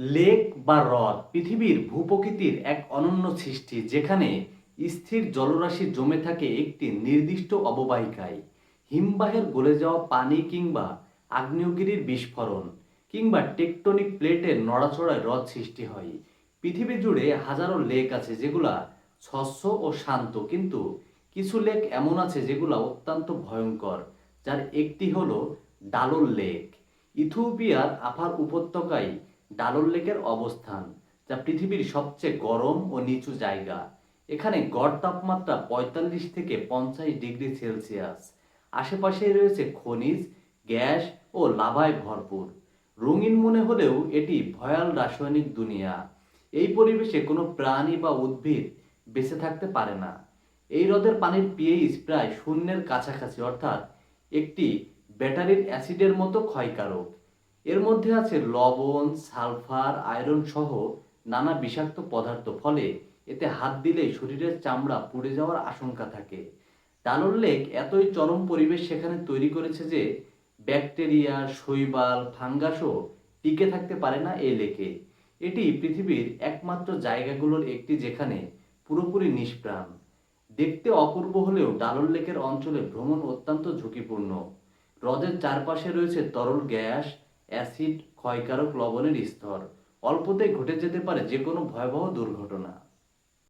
Lake বা হ্রদ, পৃথিবীর ভূপ্রকৃতির এক অনন্য সৃষ্টি, যেখানে স্থির জলরাশি জমে থাকে একটি নির্দিষ্ট অববাহিকায়। হিমবাহের গলে যাওয়া পানি কিংবা আগ্নেয়গিরির বিস্ফোরণ কিংবা টেকটনিক প্লেটের নড়াচড়ায় হ্রদ সৃষ্টি হয়। পৃথিবী জুড়ে হাজারো লেক আছে যেগুলা স্বচ্ছ ও শান্ত, কিন্তু কিছু লেক এমন আছে যেগুলা অত্যন্ত ভয়ঙ্কর, যার একটি হলো ডালল লেক। ইথিওপিয়ার আফার উপত্যকায় ডালল লেকের অবস্থান, যা পৃথিবীর সবচেয়ে গরম ও নিচু জায়গা। এখানে গড় তাপমাত্রা পঁয়তাল্লিশ থেকে পঞ্চাশ ডিগ্রি সেলসিয়াস। আশেপাশে রয়েছে খনিজ, গ্যাস ও লাভায় ভরপুর। রঙিন মনে হলেও এটি ভয়াল রাসায়নিক দুনিয়া। এই পরিবেশে কোনো প্রাণী বা উদ্ভিদ বেঁচে থাকতে পারে না। এই হ্রদের পানির পিএইচ প্রায় শূন্যের কাছাকাছি, অর্থাৎ একটি ব্যাটারির অ্যাসিডের মতো ক্ষয়কারক। এর মধ্যে আছে লবণ, সালফার, আয়রন সহ নানা বিষাক্ত পদার্থ, ফলে এতে হাত দিলেই শরীরের চামড়া পুড়ে যাওয়ার আশঙ্কা থাকে। ডালর লেক এতই চরম পরিবেশ সেখানে তৈরি করেছে যে ব্যাকটেরিয়া, শৈবাল, ফাঙ্গাসও টিকে থাকতে পারে না এই লেকে। এটি পৃথিবীর একমাত্র জায়গাগুলোর একটি যেখানে পুরোপুরি নিষ্প্রাণ। দেখতে অপূর্ব হলেও ডালর লেকের অঞ্চলে ভ্রমণ অত্যন্ত ঝুঁকিপূর্ণ। হ্রদের চারপাশে রয়েছে তরল গ্যাস অ্যাসিড ক্ষয়কারক লবণের স্তর। অল্পতেই ঘটে যেতে পারে যে কোনো ভয়াবহ দুর্ঘটনা।